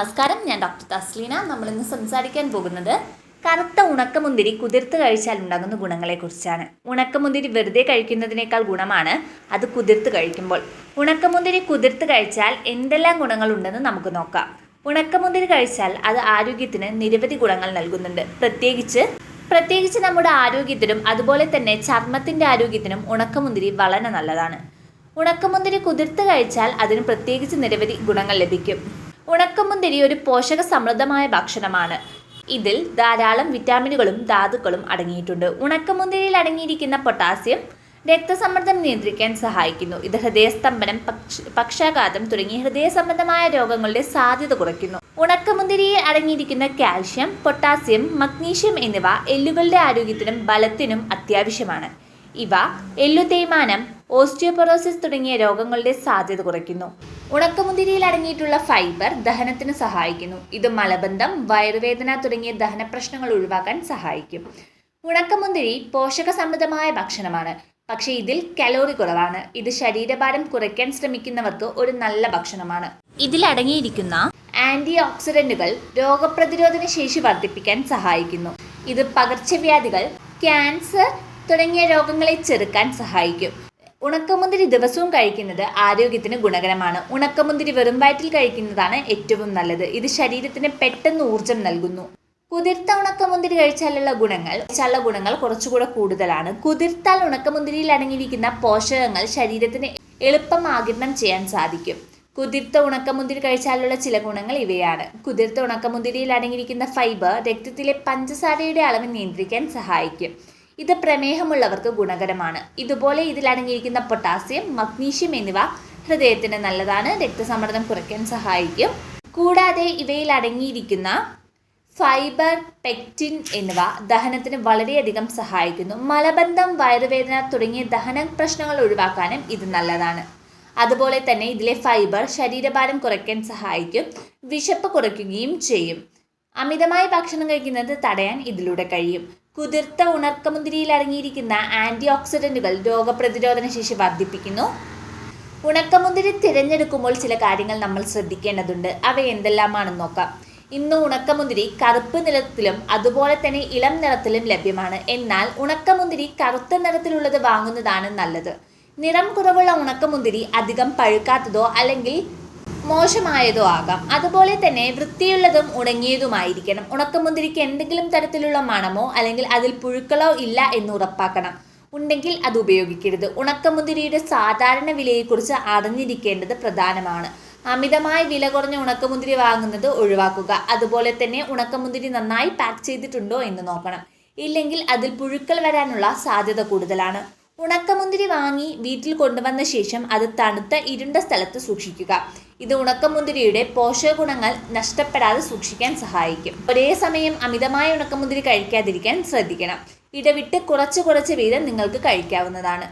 നമസ്കാരം ഞാൻ ഡോക്ടർ തസ്ലീന. നമ്മൾ ഇന്ന് സംസാരിക്കാൻ പോകുന്നത് കറുത്ത ഉണക്കമുന്തിരി കുതിർത്ത് കഴിച്ചാൽ ഉണ്ടാകുന്ന ഗുണങ്ങളെക്കുറിച്ചാണ്. ഉണക്കമുന്തിരി വെറുതെ കഴിക്കുന്നതിനേക്കാൾ ഗുണമാണ് അത് കുതിർത്ത് കഴിക്കുമ്പോൾ. ഉണക്കമുന്തിരി കുതിർത്ത് കഴിച്ചാൽ എന്തെല്ലാം ഗുണങ്ങളുണ്ടെന്ന് നമുക്ക് നോക്കാം. ഉണക്കമുന്തിരി കഴിച്ചാൽ അത് ആരോഗ്യത്തിന് നിരവധി ഗുണങ്ങൾ നൽകുന്നുണ്ട്. പ്രത്യേകിച്ച് പ്രത്യേകിച്ച് നമ്മുടെ ആരോഗ്യത്തിനും അതുപോലെ തന്നെ ചർമ്മത്തിന്റെ ആരോഗ്യത്തിനും ഉണക്കമുന്തിരി വളരെ നല്ലതാണ്. ഉണക്കമുന്തിരി കുതിർത്ത് കഴിച്ചാൽ അതിന് പ്രത്യേകിച്ച് നിരവധി ഗുണങ്ങൾ ലഭിക്കും. ഉണക്കമുന്തിരി ഒരു പോഷക സമൃദ്ധമായ ഭക്ഷണമാണ്. ഇതിൽ ധാരാളം വിറ്റാമിനുകളും ധാതുക്കളും അടങ്ങിയിട്ടുണ്ട്. ഉണക്കമുന്തിരിയിൽ അടങ്ങിയിരിക്കുന്ന പൊട്ടാസ്യം രക്തസമ്മർദ്ദം നിയന്ത്രിക്കാൻ സഹായിക്കുന്നു. ഇത് ഹൃദയസ്തംഭനം പക്ഷ പക്ഷാഘാതം തുടങ്ങിയ ഹൃദയ സംബന്ധമായ രോഗങ്ങളുടെ സാധ്യത കുറയ്ക്കുന്നു. ഉണക്കമുന്തിരിയിൽ അടങ്ങിയിരിക്കുന്ന കാൽഷ്യം പൊട്ടാസ്യം മഗ്നീഷ്യം എന്നിവ എല്ലുകളുടെ ആരോഗ്യത്തിനും ബലത്തിനും അത്യാവശ്യമാണ്. ഇവ എല്ലു തേയ്മാനം ഓസ്റ്റിയോപൊറോസിസ് തുടങ്ങിയ രോഗങ്ങളുടെ സാധ്യത കുറയ്ക്കുന്നു. ഉണക്കമുന്തിരിയിൽ അടങ്ങിയിട്ടുള്ള ഫൈബർ ദഹനത്തിന് സഹായിക്കുന്നു. ഇത് മലബന്ധം വയറുവേദന തുടങ്ങിയ ദഹന പ്രശ്നങ്ങൾ ഒഴിവാക്കാൻ സഹായിക്കും. ഉണക്കമുന്തിരി പോഷക സമൃദ്ധമായ ഭക്ഷണമാണ്. പക്ഷേ ഇതിൽ കലോറി കുറവാണ്. ഇത് ശരീരഭാരം കുറയ്ക്കാൻ ശ്രമിക്കുന്നവർക്ക് ഒരു നല്ല ഭക്ഷണമാണ്. ഇതിൽ അടങ്ങിയിരിക്കുന്ന ആന്റി ഓക്സിഡന്റുകൾ രോഗപ്രതിരോധന ശേഷി വർദ്ധിപ്പിക്കാൻ സഹായിക്കുന്നു. ഇത് പകർച്ചവ്യാധികൾ ക്യാൻസർ തുടങ്ങിയ രോഗങ്ങളെ ചെറുക്കാൻ സഹായിക്കും. ഉണക്കമുന്തിരി ദിവസവും കഴിക്കുന്നത് ആരോഗ്യത്തിന് ഗുണകരമാണ്. ഉണക്കമുന്തിരി വെറും വയറ്റിൽ കഴിക്കുന്നതാണ് ഏറ്റവും നല്ലത്. ഇത് ശരീരത്തിന് പെട്ടെന്ന് ഊർജം നൽകുന്നു. കുതിർത്ത ഉണക്കമുന്തിരി കഴിച്ചാലുള്ള ഗുണങ്ങൾ കഴിച്ചാലുള്ള ഗുണങ്ങൾ കുറച്ചുകൂടെ കൂടുതലാണ്. കുതിർത്താൽ ഉണക്കമുന്തിരിയിൽ അടങ്ങിയിരിക്കുന്ന പോഷകങ്ങൾ ശരീരത്തിന് എളുപ്പം ആകിരണം ചെയ്യാൻ സാധിക്കും. കുതിർത്ത ഉണക്കമുന്തിരി കഴിച്ചാലുള്ള ചില ഗുണങ്ങൾ ഇവയാണ്. കുതിർത്ത ഉണക്കമുന്തിരിയിൽ അടങ്ങിയിരിക്കുന്ന ഫൈബർ രക്തത്തിലെ പഞ്ചസാരയുടെ അളവ് നിയന്ത്രിക്കാൻ സഹായിക്കും. ഇത് പ്രമേഹമുള്ളവർക്ക് ഗുണകരമാണ്. ഇതുപോലെ ഇതിലടങ്ങിയിരിക്കുന്ന പൊട്ടാസ്യം മഗ്നീഷ്യം എന്നിവ ഹൃദയത്തിന് നല്ലതാണ്. രക്തസമ്മർദ്ദം കുറയ്ക്കാൻ സഹായിക്കും. കൂടാതെ ഇവയിൽ അടങ്ങിയിരിക്കുന്ന ഫൈബർ പെക്റ്റിൻ എന്നിവ ദഹനത്തിന് വളരെയധികം സഹായിക്കുന്നു. മലബന്ധം വയറുവേദന തുടങ്ങിയ ദഹന പ്രശ്നങ്ങൾ ഒഴിവാക്കാനും ഇത് നല്ലതാണ്. അതുപോലെ തന്നെ ഇതിലെ ഫൈബർ ശരീരഭാരം കുറയ്ക്കാൻ സഹായിക്കും. വിശപ്പ് കുറയ്ക്കുകയും ചെയ്യും. അമിതമായി ഭക്ഷണം കഴിക്കുന്നത് തടയാൻ ഇതിലൂടെ കഴിയും. കുതിർത്ത ഉണക്കമുന്തിരിയിൽ അടങ്ങിയിരിക്കുന്ന ആന്റി ഓക്സിഡന്റുകൾ രോഗപ്രതിരോധന ശേഷി വർദ്ധിപ്പിക്കുന്നു. ഉണക്കമുന്തിരി തിരഞ്ഞെടുക്കുമ്പോൾ ചില കാര്യങ്ങൾ നമ്മൾ ശ്രദ്ധിക്കേണ്ടതുണ്ട്. അവ എന്തെല്ലാമാണെന്ന് നോക്കാം. ഇന്ന് ഉണക്കമുന്തിരി കറുപ്പ് നിറത്തിലും അതുപോലെ തന്നെ ഇളം നിറത്തിലും ലഭ്യമാണ്. എന്നാൽ ഉണക്കമുന്തിരി കറുത്ത നിറത്തിലുള്ളത് വാങ്ങുന്നതാണ് നല്ലത്. നിറം കുറവുള്ള ഉണക്കമുന്തിരി അധികം പഴുക്കാത്തതോ അല്ലെങ്കിൽ മോശമായതോ ആകാം. അതുപോലെ തന്നെ വൃത്തിയുള്ളതും ഉണങ്ങിയതുമായിരിക്കണം. ഉണക്കമുന്തിരിക്ക് എന്തെങ്കിലും തരത്തിലുള്ള മണമോ അല്ലെങ്കിൽ അതിൽ പുഴുക്കളോ ഇല്ല എന്ന് ഉറപ്പാക്കണം. ഉണ്ടെങ്കിൽ അത് ഉപയോഗിക്കരുത്. ഉണക്കമുന്തിരിയുടെ സാധാരണ വിലയെക്കുറിച്ച് അറിഞ്ഞിരിക്കേണ്ടത് പ്രധാനമാണ്. അമിതമായി വില കുറഞ്ഞ ഉണക്കമുന്തിരി വാങ്ങുന്നത് ഒഴിവാക്കുക. അതുപോലെ തന്നെ ഉണക്കമുന്തിരി നന്നായി പാക്ക് ചെയ്തിട്ടുണ്ടോ എന്ന് നോക്കണം. ഇല്ലെങ്കിൽ അതിൽ പുഴുക്കൾ വരാനുള്ള സാധ്യത കൂടുതലാണ്. ഉണക്കമുന്തിരി വാങ്ങി വീട്ടിൽ കൊണ്ടുവന്ന ശേഷം അത് തണുത്ത ഇരുണ്ട സ്ഥലത്ത് സൂക്ഷിക്കുക. ഇത് ഉണക്കമുന്തിരിയുടെ പോഷകഗുണങ്ങൾ നഷ്ടപ്പെടാതെ സൂക്ഷിക്കാൻ സഹായിക്കും. ഒരേ സമയം അമിതമായ ഉണക്കമുന്തിരി കഴിക്കാതിരിക്കാൻ ശ്രദ്ധിക്കണം. ഇടവിട്ട് കുറച്ച് കുറച്ച് വീതം നിങ്ങൾക്ക് കഴിക്കാവുന്നതാണ്.